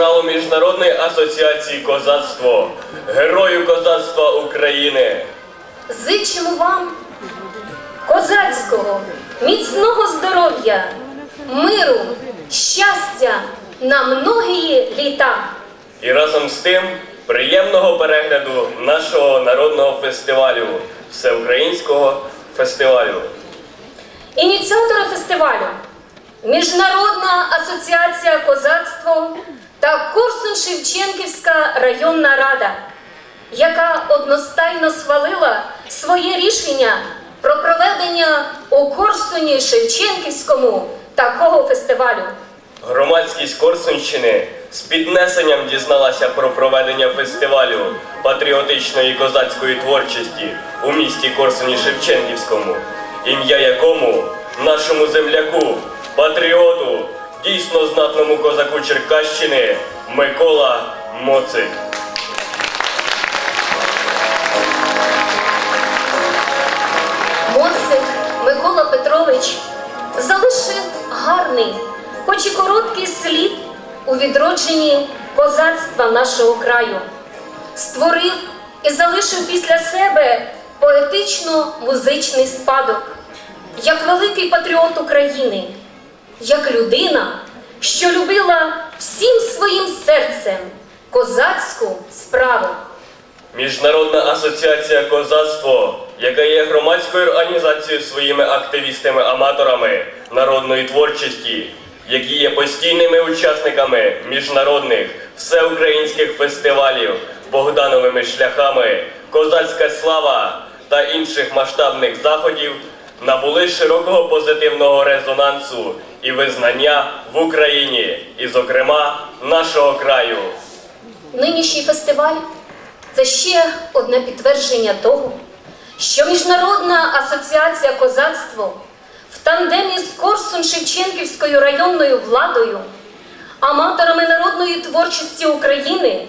генералу Міжнародної асоціації козацтво, герою козацтва України. Зичимо вам козацького, міцного здоров'я, миру, щастя на многії літа. І разом з тим приємного перегляду нашого народного фестивалю, всеукраїнського фестивалю. Ініціатори фестивалю Міжнародна асоціація козацтво та Корсун Шевченківська районна рада, яка одностайно схвалила своє рішення про проведення у Корсуні Шевченківському такого фестивалю. Громадськість Корсунщини з піднесенням дізналася про проведення фестивалю патріотичної козацької творчості у місті Корсуні Шевченківському, ім'я якому нашому земляку, патріоту, дійсно знатному козаку Черкащини Микола Моцик. Моцик Микола Петрович залишив гарний, хоч і короткий слід у відродженні козацтва нашого краю. Створив і залишив після себе поетично-музичний спадок, як великий патріот України, як людина, що любила всім своїм серцем козацьку справу. Міжнародна асоціація козацтво, яка є громадською організацією своїми активістами-аматорами народної творчості, які є постійними учасниками міжнародних всеукраїнських фестивалів Богдановими шляхами, козацька слава та інших масштабних заходів, набули широкого позитивного резонансу і визнання в Україні, і, зокрема, нашого краю. Нинішній фестиваль це ще одне підтвердження того, що Міжнародна асоціація козацтво в тандемі з Корсун Шевченківською районною владою, аматорами народної творчості України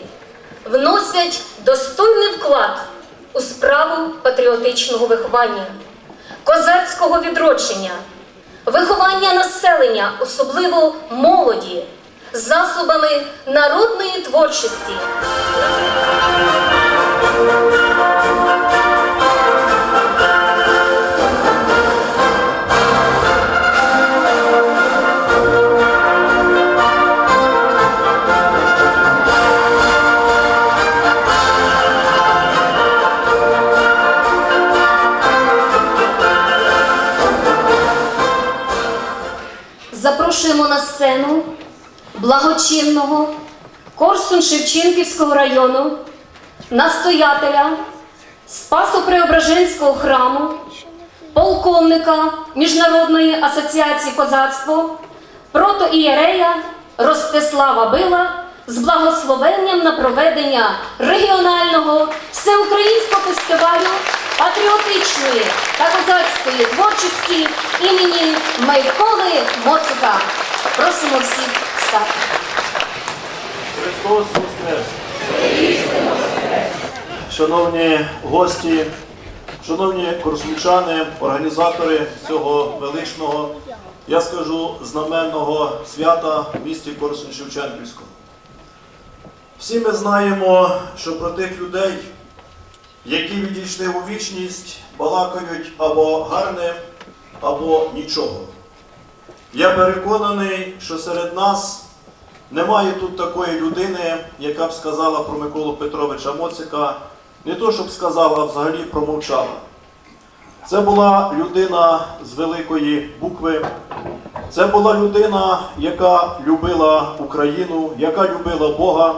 вносять достойний вклад у справу патріотичного виховання, козацького відродження, виховання населення, особливо молоді, засобами народної творчості. Запрошуємо на сцену благочинного Корсун Шевченківського району, настоятеля Спасо-Преображенського храму, полковника Міжнародної асоціації козацтво, протоієрея Ростислава Била з благословенням на проведення регіонального всеукраїнського фестивалю патріотичної та козацької творчості імені Миколи Моцика. Просимо всіх стати. Христос Воскрес! Шановні гості, шановні корсунчани, організатори цього величного, я скажу, знаменного свята в місті Корсунь Шевченківському. Всі ми знаємо, що про тих людей, які відійшли у вічність, балакають або гарне, або нічого. Я переконаний, що серед нас немає тут такої людини, яка б сказала про Миколу Петровича Моцика, не то, щоб сказала, а взагалі промовчала. Це була людина з великої букви. Це була людина, яка любила Україну, яка любила Бога,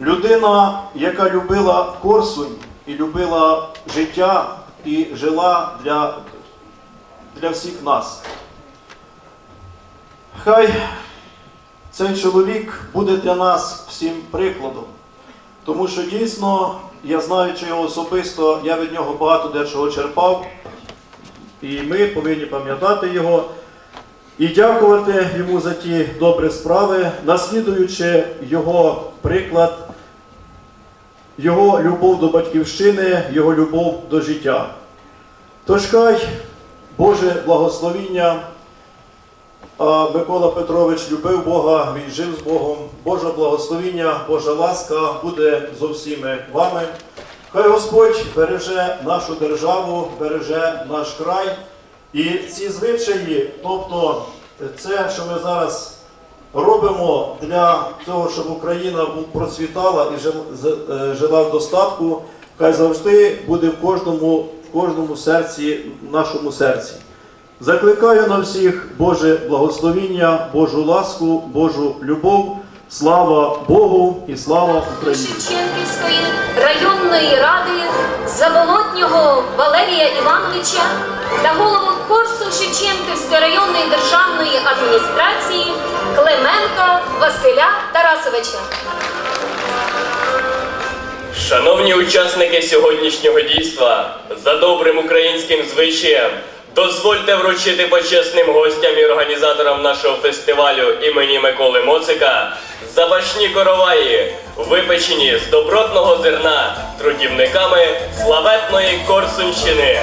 людина, яка любила Корсунь і любила життя і жила для, для всіх нас. Хай цей чоловік буде для нас всім прикладом. Тому що дійсно, я знаючи його особисто, я від нього багато дечого черпав. І ми повинні пам'ятати його і дякувати йому за ті добрі справи, наслідуючи його приклад, його любов до батьківщини, його любов до життя. Тож хай Боже благословіння. А Микола Петрович любив Бога, він жив з Богом. Боже благословіння, Божа ласка буде зо всіми вами. Хай Господь береже нашу державу, береже наш край. І ці звичаї, тобто це, що ми зараз робимо для того, щоб Україна процвітала і е, жила в достатку, хай завжди буде в кожному, в кожному серці, в нашому серці. Закликаю на всіх Боже благословіння, Божу ласку, Божу любов. Слава Богу і слава Україні! Шевченківської районної ради Заболотнього Валерія Івановича та голову Корсу Шевченківської районної державної адміністрації Клименка Василя Тарасовича. Шановні учасники сьогоднішнього дійства, за добрим українським звичаєм, дозвольте вручити почесним гостям і організаторам нашого фестивалю імені Миколи Моцика запашні короваї, випечені з добротного зерна трудівниками славетної Корсунщини.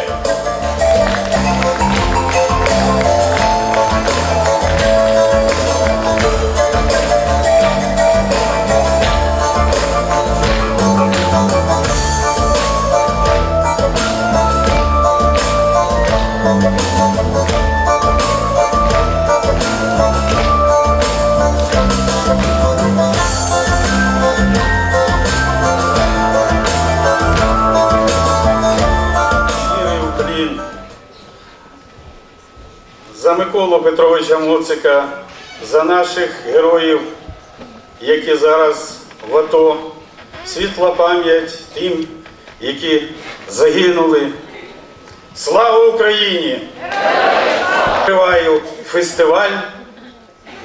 За Миколу Петровича Моцика, за наших героїв, які зараз в АТО, світла пам'ять тим, які загинули. Слава Україні! Триваю фестиваль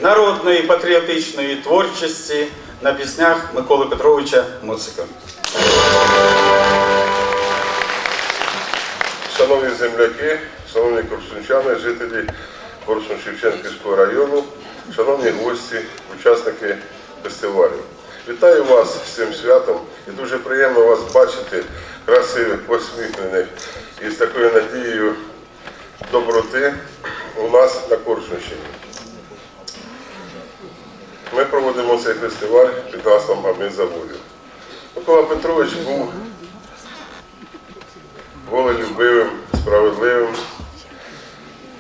народної патріотичної творчості на піснях Миколи Петровича Моцика. Шановні земляки, шановні корсунчани, жителі Корсун-Шевченківського району, шановні гості, учасники фестивалю. Вітаю вас з цим святом і дуже приємно вас бачити, красивих, посміхнених і з такою надією доброти у нас на Корсунщині. Ми проводимо цей фестиваль під гаслом «Гамін заводів. Микола Петрович був волелюбивим, справедливим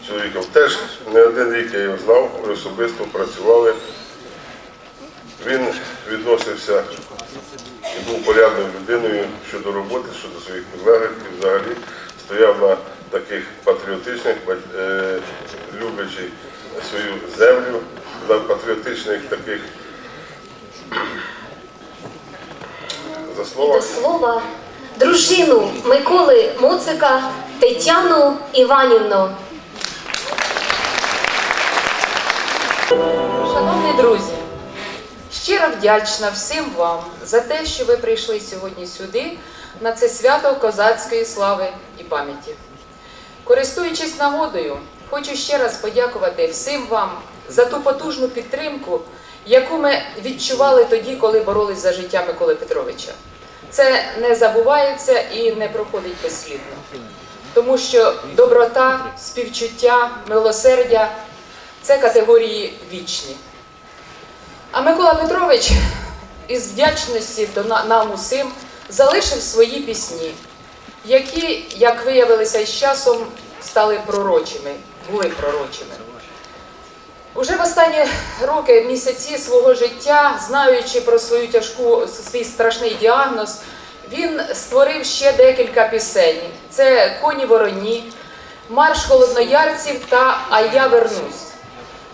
чоловіком. Теж не один рік я його знав, ми особисто працювали. Він відносився і був порядною людиною щодо роботи, щодо своїх підлеглих і взагалі стояв на таких патріотичних, е, люблячи свою землю, на патріотичних таких До слова, дружину Миколи Моцика Тетяну Іванівну. Шановні друзі, щиро вдячна всім вам за те, що ви прийшли сьогодні сюди на це свято козацької слави і пам'яті. Користуючись нагодою, хочу ще раз подякувати всім вам за ту потужну підтримку, яку ми відчували тоді, коли боролись за життя Миколи Петровича. Це не забувається і не проходить безслідно. Тому що доброта, співчуття, милосердя це категорії вічні. А Микола Петрович із вдячності до нам усім залишив свої пісні, які, як виявилося із часом, стали пророчими, були пророчими. Уже в останні роки, місяці свого життя, знаючи про свою тяжку, свій страшний діагноз, він створив ще декілька пісень. Це Коні вороні, Марш холодноярців та А я вернусь.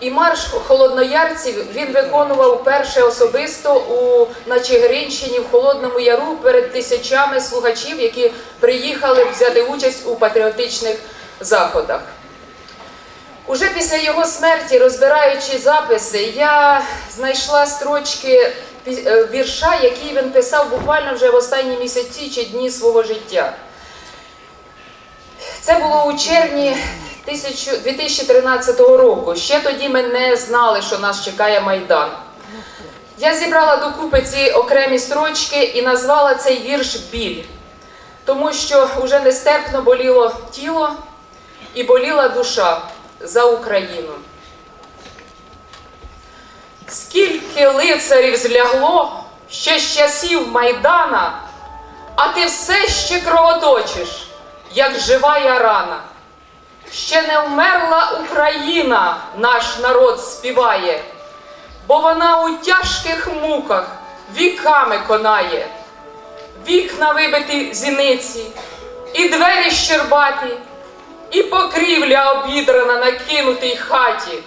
І марш холодноярців він виконував перше особисто у на Чигиринщині в Холодному Яру перед тисячами слухачів, які приїхали взяти участь у патріотичних заходах. Уже після його смерті, розбираючи записи, я знайшла строчки е, вірша, який він писав буквально вже в останні місяці чи дні свого життя. Це було у червні 1000 2013 року. Ще тоді ми не знали, що нас чекає Майдан. Я зібрала докупи ці окремі строчки і назвала цей вірш біль, тому що вже нестерпно боліло тіло і боліла душа за Україну. Скільки лицарів злягло ще з часів Майдана, а ти все ще кровоточиш, як живая рана. Ще не вмерла Україна, наш народ співає, бо вона у тяжких муках віками конає, вікна вибиті зіниці, і двері щербаті, і покрівля обідрана на кинутій хаті.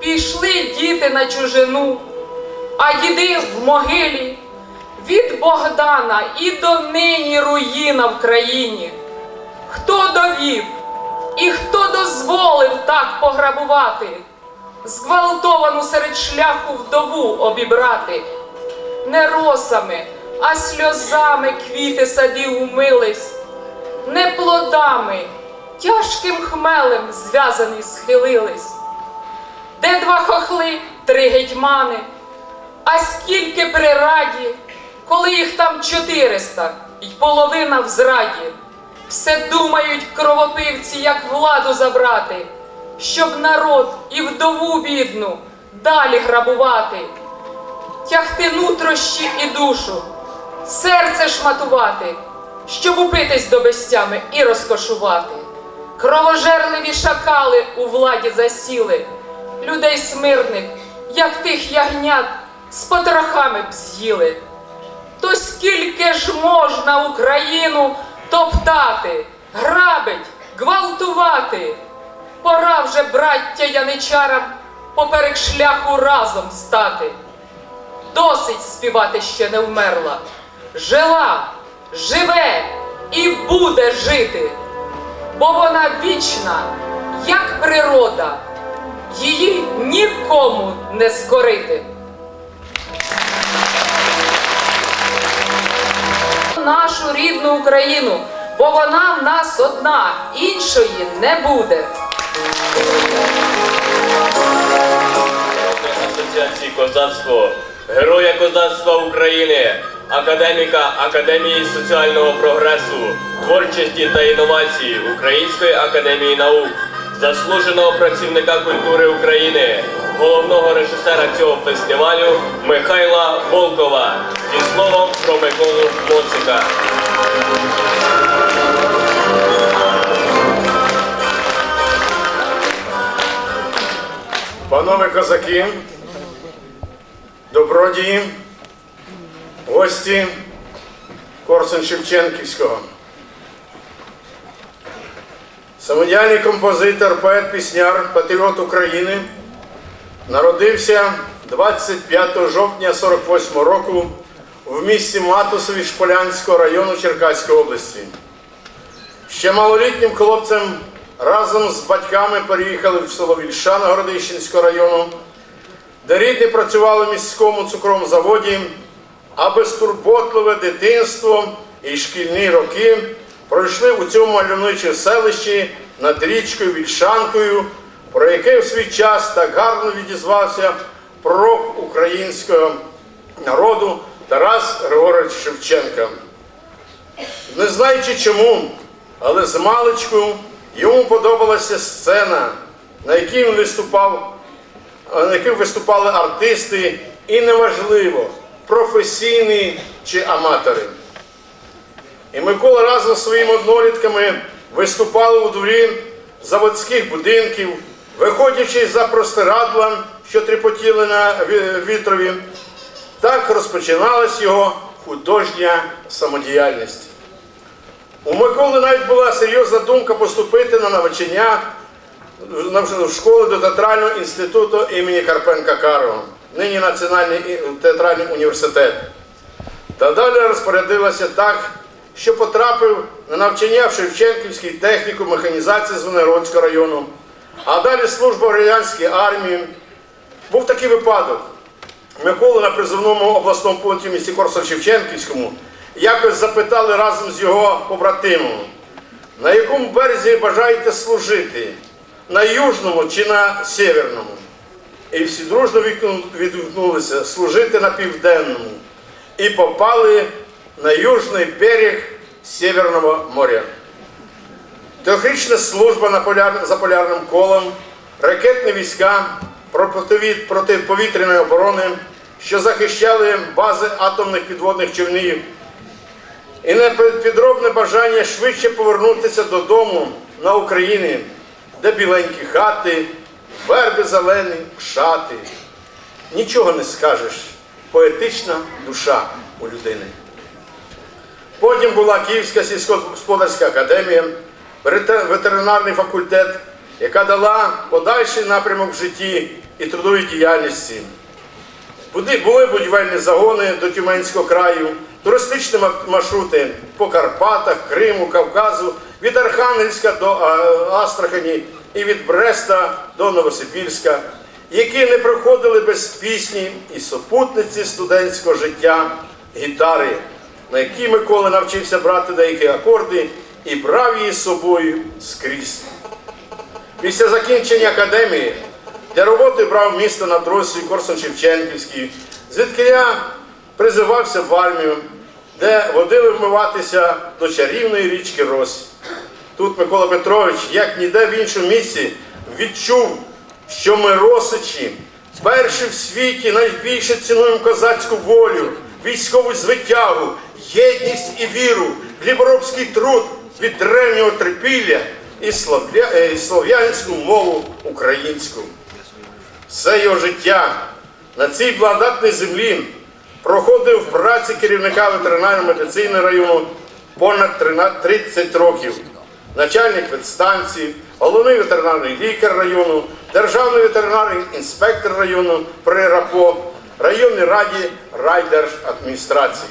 Пішли діти на чужину, а діди в могилі. Від Богдана і до нині руїна в країні. Хто довів і хто дозволив так пограбувати, зґвалтовану серед шляху вдову обібрати? Не росами, а сльозами квіти садів умились, не плодами, тяжким хмелем зв'язані схилились. Де два хохли, три гетьмани, а скільки при раді, коли їх там чотириста, й половина в зраді. Все думають кровопивці, як владу забрати, щоб народ і вдову бідну далі грабувати, тягти нутрощі і душу, серце шматувати, щоб упитись до безтями і розкошувати. Кровожерливі шакали у владі засіли, людей смирних, як тих ягнят, з потрохами б з'їли. То скільки ж можна Україну топтати, грабить, гвалтувати? Пора вже, браття яничарам, поперек шляху разом стати. Досить співати ще не вмерла. Жила, живе і буде жити, бо вона вічна, як природа, її нікому не скорити. Нашу рідну Україну, бо вона в нас одна, іншої не буде. Асоціації козацтво, героя козацтва України, академіка Академії соціального прогресу, творчості та інновацій Української академії наук, заслуженого працівника культури України, головного режисера цього фестивалю Михайла Волкова зі словом про Миколу Моцика. Панове козаки, добродії, гості Корсун Шевченківського. Самодіяльний композитор, поет, пісняр, патріот України народився 25 жовтня 48 року в місті Матусові Шполянського району Черкаської області. Ще малолітнім хлопцем разом з батьками переїхали в село Вільшана Городищенського району, де рідні працювали в міському цукровому заводі, а безтурботливе дитинство і шкільні роки пройшли у цьому мальовничому селищі над річкою Вільшанкою, про яке в свій час так гарно відізвався пророк українського народу Тарас Григорович Шевченка. Не знаючи чому, але з маличку йому подобалася сцена, на якій він виступав, на якій виступали артисти, і неважливо, професійні чи аматори. І Микола разом з своїми однолітками виступали у дворі заводських будинків, виходячи за простирадла, що тріпотіли на вітрові. Так розпочиналась його художня самодіяльність. У Миколи навіть була серйозна думка поступити на навчання в- школу до театрального інституту імені Карпенка Карого, нині Національний театральний університет. Та далі розпорядилася так, що потрапив на навчання в Шевченківський техніку механізації Звенигородського району, а далі служба в радянській армії. Був такий випадок. Миколу на призовному обласному пункті місті Корсун Шевченківському якось запитали разом з його побратимом. на якому березі бажаєте служити, на южному чи на северному? І всі дружно відгук- відгукнулися служити на південному і попали на южний берег Северного моря. Теохрічна служба на поляр... за полярним колом, ракетні війська противі- протиповітряної оборони, що захищали бази атомних підводних човнів, і непідробне бажання швидше повернутися додому на Україні, де біленькі хати, верби зелені, шати. Нічого не скажеш. Поетична душа у людини. Потім була Київська сільськогосподарська академія, ветеринарний факультет, яка дала подальший напрямок в житті і трудовій діяльності. Були, будівельні загони до Тюменського краю, туристичні маршрути по Карпатах, Криму, Кавказу, від Архангельська до Астрахані і від Бреста до Новосибірська, які не проходили без пісні і супутниці студентського життя гітари, на якій Микола навчився брати деякі акорди і брав її з собою скрізь. Після закінчення академії для роботи брав місто на тросі Корсун-Шевченківський, звідки я призивався в армію, де водили вмиватися до чарівної річки Рось. Тут Микола Петрович, як ніде в іншому місці, відчув, що ми росичі, перші в світі найбільше цінуємо козацьку волю, військову звитягу, єдність і віру, хліборобський труд від древнього трипілля е, і слов'янську мову українську. Все його життя на цій благодатній землі проходив в праці керівника ветеринарної медицини району понад 30 років. Начальник ветстанції, головний ветеринарний лікар району, державний ветеринарний інспектор району при РАПО, районній раді райдержадміністрації.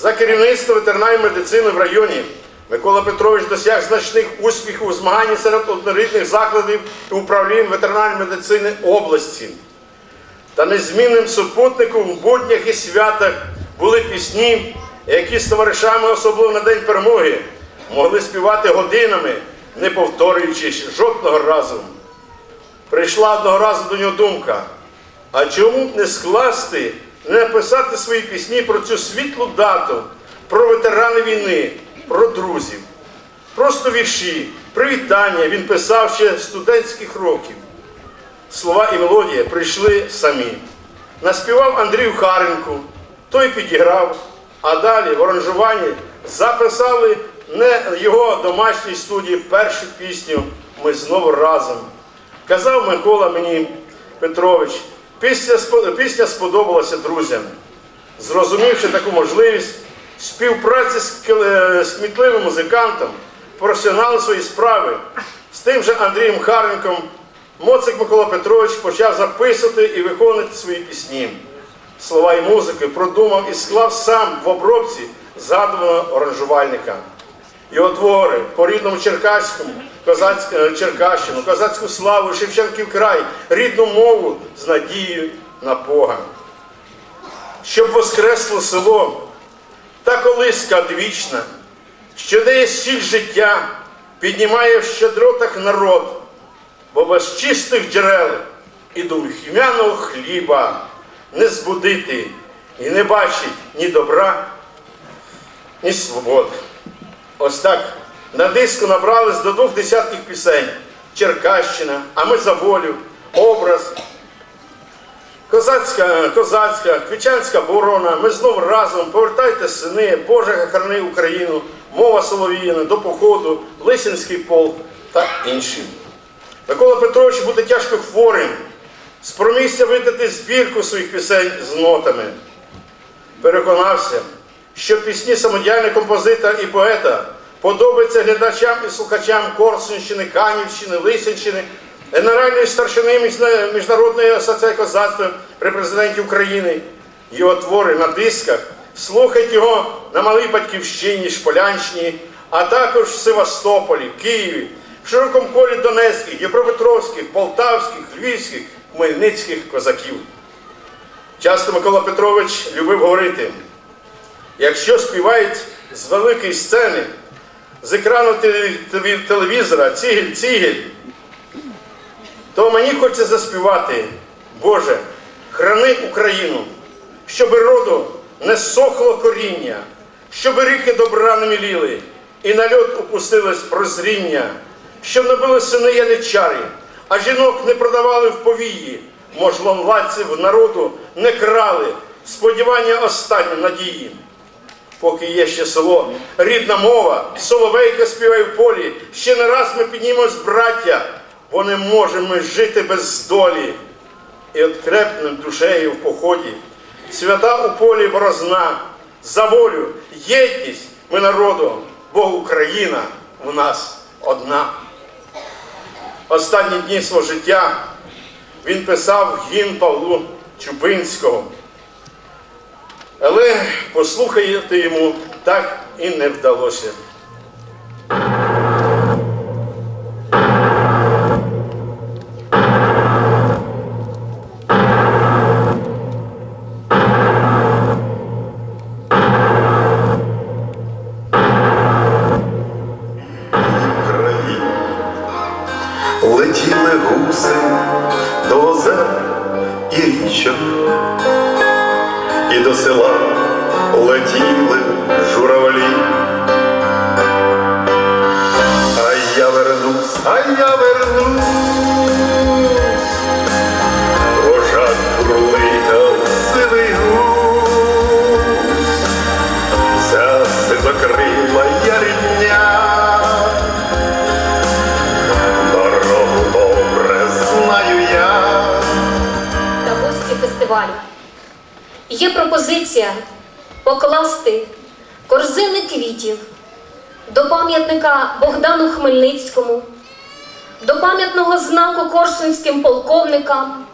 За керівництво ветеринарної медицини в районі Микола Петрович досяг значних успіхів у змаганні серед однорідних закладів і управлінь ветеринарної медицини області. Та незмінним супутником в буднях і святах були пісні, які з товаришами, особливо на День перемоги, могли співати годинами, не повторюючись жодного разу. Прийшла одного разу до нього думка, а чому б не скласти, не написати свої пісні про цю світлу дату, про ветерани війни, про друзів. Просто вірші, привітання він писав ще студентських років. Слова і мелодія прийшли самі. Наспівав Андрію Харенку, той підіграв, а далі в оранжуванні записали не його домашній студії першу пісню Ми знову разом. Казав Микола мені Петрович, пісня, пісня сподобалася друзям. Зрозумівши таку можливість співпраці з, з кмітливим музикантом, професіоналом своєї справи, з тим же Андрієм Харенком, Моцик Микола Петрович почав записувати і виконувати свої пісні. Слова і музики продумав і склав сам в обробці згадуваного оранжувальника. Його твори по рідному Черкаському, козацьк- е, Черкащину, козацьку славу, Шевченків край, рідну мову з надією на Бога. Щоб воскресло село, та колиска одвічна, що дає сіль життя, піднімає в щедротах народ, бо без чистих джерел і духмяного хліба не збудити і не бачить ні добра, ні свободи. Ось так на диску набрались до двох десятків пісень. Черкащина, а ми за волю, образ, Козацька, козацька, квічанська борона, ми знов разом, повертайте сини, Боже, храни Україну, мова Солов'їна, до походу, Лисинський полк та інші. Микола Петрович буде тяжко хворим, спромігся видати збірку своїх пісень з нотами. Переконався, що пісні самодіяльного композитора і поета подобаються глядачам і слухачам Корсунщини, Канівщини, Лисинщини, Генеральної старшини Міжнародної асоціації козацтва при президенті України. Його твори на дисках слухайте його на малій батьківщині, Шполянщині, а також в Севастополі, Києві, в широкому колі Донецьких, Дніпропетровських, Полтавських, Львівських, Хмельницьких козаків. Часто Микола Петрович любив говорити, якщо співають з великої сцени, з екрану телеві- телеві- телевізора, цігель, цігель, то мені хочеться заспівати, Боже, храни Україну, щоби роду не сохло коріння, щоби ріки добра не міліли, і на льот опустилось прозріння, щоб не були сини яничари, а жінок не продавали в повії, можловладців народу не крали, сподівання останнє надії. Поки є ще село, рідна мова, соловейка співає в полі. Ще не раз ми піднімемось, браття, бо не можемо жити без долі. І открепнем душею в поході. Свята у полі борозна, за волю, єдність ми народу, бо Україна в нас одна. Останні дні свого життя він писав гімн Павлу Чубинського. Але послухати йому так і не вдалося. Фестивалю. Є пропозиція покласти корзини квітів до пам'ятника Богдану Хмельницькому, до пам'ятного знаку корсунським полковникам,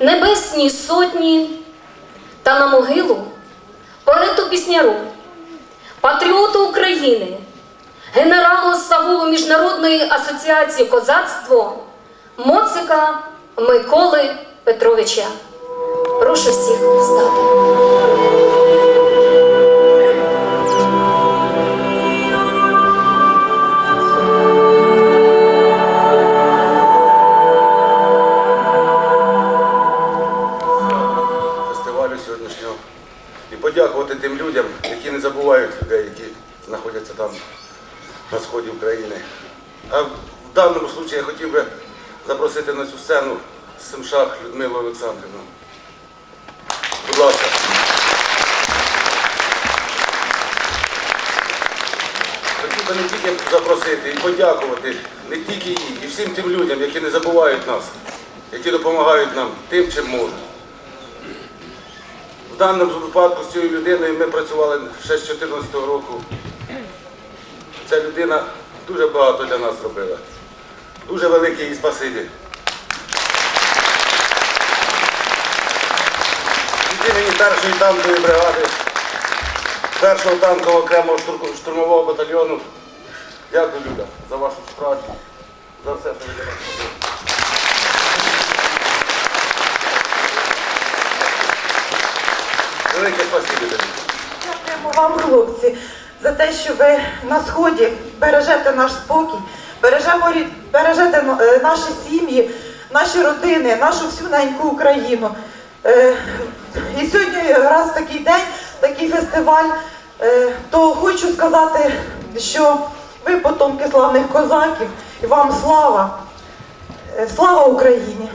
Небесній сотні та на могилу поету пісняру, патріоту України, генералу Савулу Міжнародної асоціації козацтво Моцика Миколи Петровича. Прошу всіх встати. фестивалю сьогоднішнього і подякувати тим людям, які не забувають людей, які знаходяться там на сході України. А в даному випадку я хотів би запросити на цю сцену Семшах Людмилу Олександрівну. Будь ласка. Хотів би не тільки запросити і подякувати не тільки їй, і всім тим людям, які не забувають нас, які допомагають нам тим, чим можуть. В даному випадку з цією людиною ми працювали ще з 2014 року. Ця людина дуже багато для нас зробила. Дуже велике їй спасибі. Імені першої танкової бригади, першого танкового окремого штурм- штурмового батальйону. Дякую, Люда, за вашу працю, за все, що ви для нас. Велике спасибі тобі. Дякуємо вам, хлопці, за те, що ви на сході бережете наш спокій, бережемо, бережете е, наші сім'ї, наші родини, нашу всю неньку Україну. Е, І сьогодні раз такий день, такий фестиваль, е, то хочу сказати, що ви потомки славних козаків, і вам слава. Е, Слава Україні!